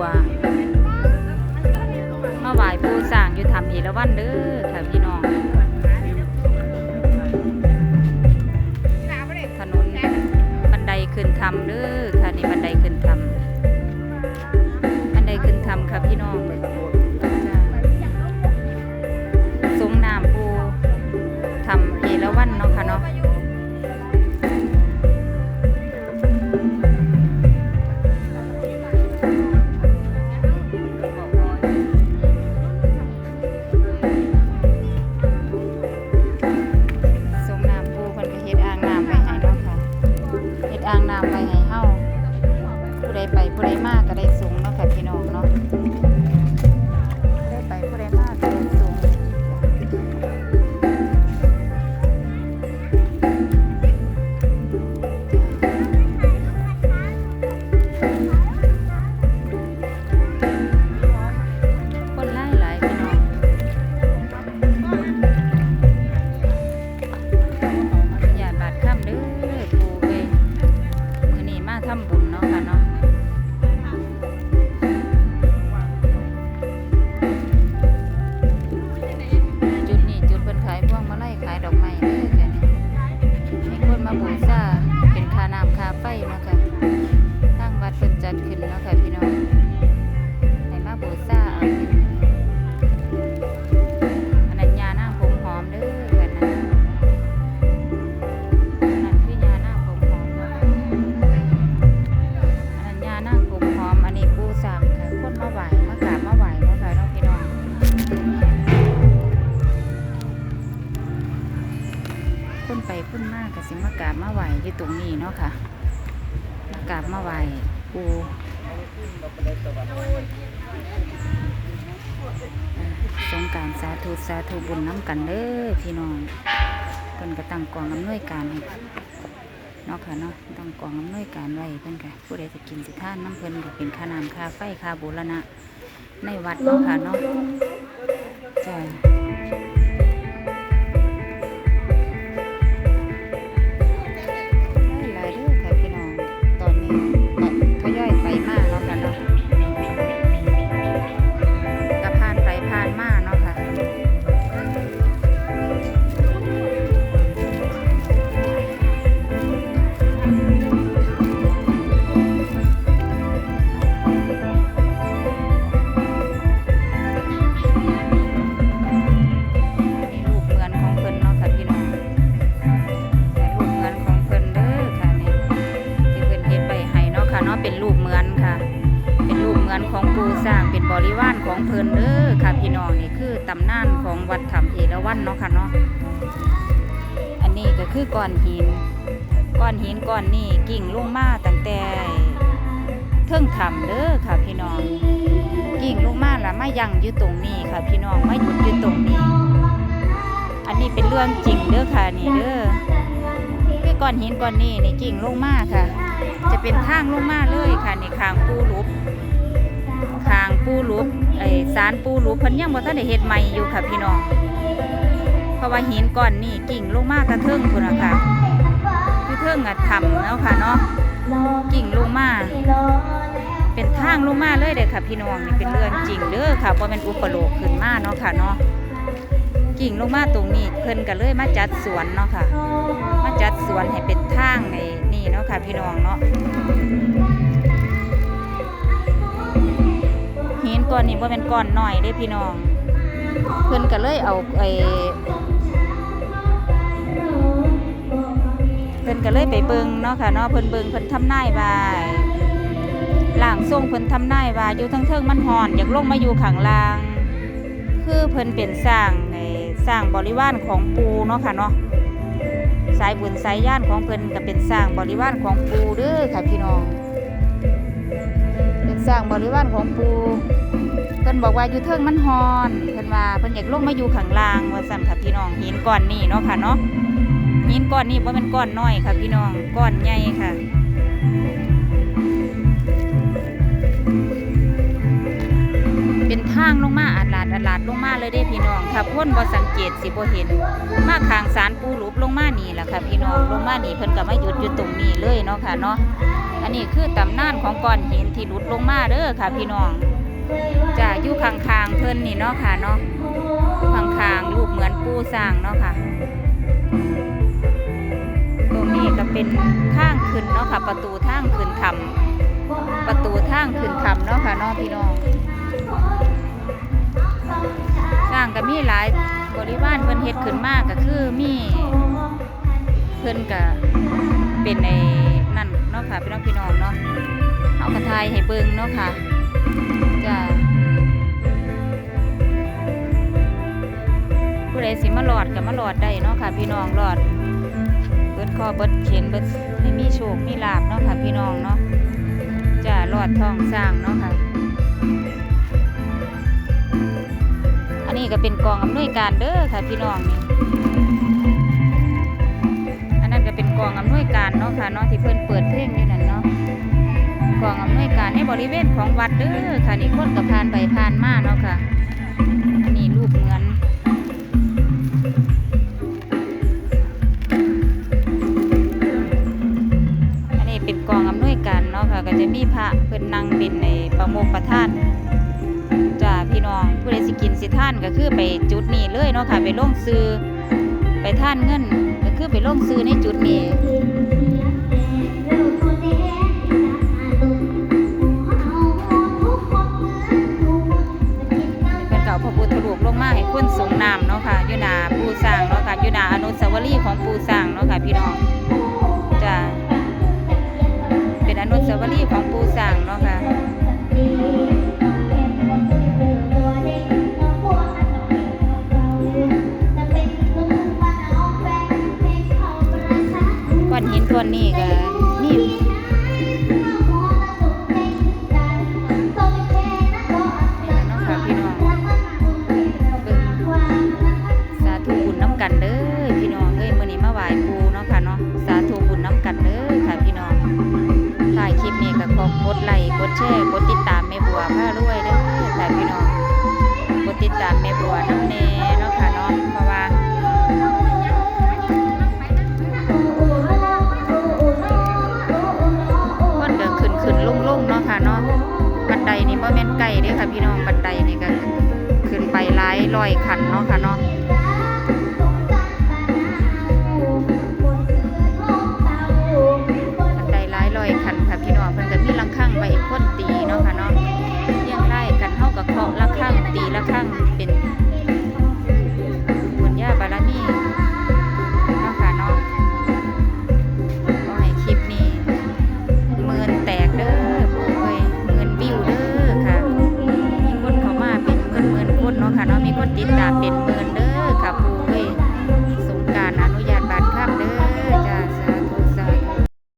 วมาไหว้ปูสร้างอยู่ทำเอราวันเด้อค่ะ ผู้ใดไปผู้ใดมาก็ได้สู สิมากราบมาไหวอยู่ตรงนี้เนาะค่ะมากราบมาไหวปูสงการสาธุสาธุบุญน้ำกันเด้อพี่น้องเพิ่นก็ตั้งกองอำนวยการเนาะค่ะเนาะตั้งกองอำนวยการไว้เพิ่นก็ผู้ใดจะกินสิท่านน้ำเพิ่นก็เป็นค่าน้ำค่าไฟค่าบูรณะในวัดเนาะค่ะเนาะจ้ะิ่นเด้อค่ะพี่น้องนี่คือตำนานของวัดถ้ำเอราวัณเนาะค่ะเนาะอันนี้ก็คือก้อนหินก้อนหินก้อนนี้กิ่งลงมาตั้งแต่เทิงถ้ำเด้อค่ะพี่น้อง กิ่งลงมาแล้วมายังอยู่ตรงนี้ค่ะพี่น้องมาหยุดอยู่ตรงนี้ อันนี้เป็นเรื่องจริงเด้อค่ะนี่เด้อคือก้อนหินก้อนนี้นี่กิ่งลงมาค่ะ จะเป็นทางลงมาเลยค่ะนี่คางปูรูป คางปูรูปไอสารปูรูปเพิ่นยังบ่ทันได้เฮ็ดใหม่อยู่ค่ะพี่น้อง เพราะว่าหินก้อนนี้กิ่งลงมากระเทิงพุ่นน่ะค่ะคือเทิงอะทำแล้วค่ะเนาะกิ่งลงมาเป็นทางลงมาเลยเด้อค่ะ พี่น้องนี่เป็นเรืองจริงเด้อค่ะเพราะเป็นอุปโลกขึ้นมาเนาะค่ะเนาะกิ่งลงมาตรงนี้เพิ่นก็เลยมาจัดสวนเนาะค่ะ มาจัดสวนให้เป็นทางในนี่เนาะค่ะ พี่น้องเนาะ หินก้อนนี้ว่าเป็นก้อนน้อยเด้พี่น้อง เพิ่นก็เลยเอาไอ้เพิ่นก็เลยไปเบิงเนาะค่ะเนาะเพิ่นเบิงเพิ่นทำนายว่าล่างทรงเพิ่นทำนายว่าอยู่ทั้งเทิงมันหอนอยากลงมาอยู่ข้างล่าง คือเพิ่นเป็นสร้างไอ้สร้างบริวารของปูเนาะค่ะเนาะสายบุญสายย่านของเพิ่นก็เป็นสร้างบริวารของปูเด้อค่ะพี่น้อง เป็นสร้างบริวารของปู พิ่นบอกว่าอยู่เทิงมันฮอนเพิ่นว่าเพิ่นอยากลงมาอยู่ข้างล่างว่าซั่นค่ะพี่น้องหินก้อนนี้เนาะค่ะเนาะหินก้อนนี้บ่แม่นก้อนน้อยค่ะพี่น้องก้อนใหญ่ค่ะเป็นทางลงมาอาดลาดอาดลาดลงมาเลยเด้พี่น้องถ้าพ้นบ่สังเกตสิบ่เห็น มาขางสารปูหลุบลงมานี่แหละค่ะพี่น้องลงมานี่เพิ่นก็มาหยุดอยู่ตรงนี้เลยเนาะค่ะเนาะอันอันนี้คือตำนานของก้อนหินที่หลุดลงมาเด้อค่ะพี่น้อง จะอยู่ข้างๆเพิ่นนี่เนาะค่ะเนาะอยู่ข้างๆรูปเหมือนปูสร้างเนาะค่ะ ตรงนี้ก็เป็นทางขึ้นเนาะค่ะ ประตูทางขึ้นถ้ำประตูทางขึ้นถ้ำเนาะค่ะเนาะพี่น้องสร้างก็มีหลายบริวารเพิ่นเฮ็ดขึ้นมากก็คือมีเพิ่นก็เป็นในนั่นเนาะค่ะพี่น้องพี่น้องเนาะเอากระทายให้เบิ่งเนาะค่ะ จ้าผู้ใดสิมาหลอดก็มาหลอดได้เนาะค่ะพี่น้องหลอด เบิดคอเบิดเข็นเบิดให้มีโชคมีลาบเนาะค่ะพี่น้องเนาะจ้าหลอดทองสร้างเนาะค่ะ อันนี้ก็เป็นกองอำนวยการเด้อค่ะพี่น้องนี่อันนั้นก็เป็นกองอำนวยการเนาะค่ะเนาะที่เพิ่นเปิดเพลงนั่ กองอำนวยการในบริเวณของวัดเด้อค่ะนี่คนก็ผ่านไปผ่านมาเนาะค่ะอันนี้รูปเหมือนอันนี้เป็นกองอำนวยการเนาะค่ะก็จะมีพระเพิ่นนั่งเป็นในประโมกประธานจ้าพี่น้องผู้ใดสิกินสิท่านก็คือไปจุดนี้เลยเนาะค่ะไปลงซื้อไปท่านเงินก็คือไปลงซื้อในจุดนี้ อนหินก้อนนี้ก็นี่ อยขันเนาะค่ะเนาะ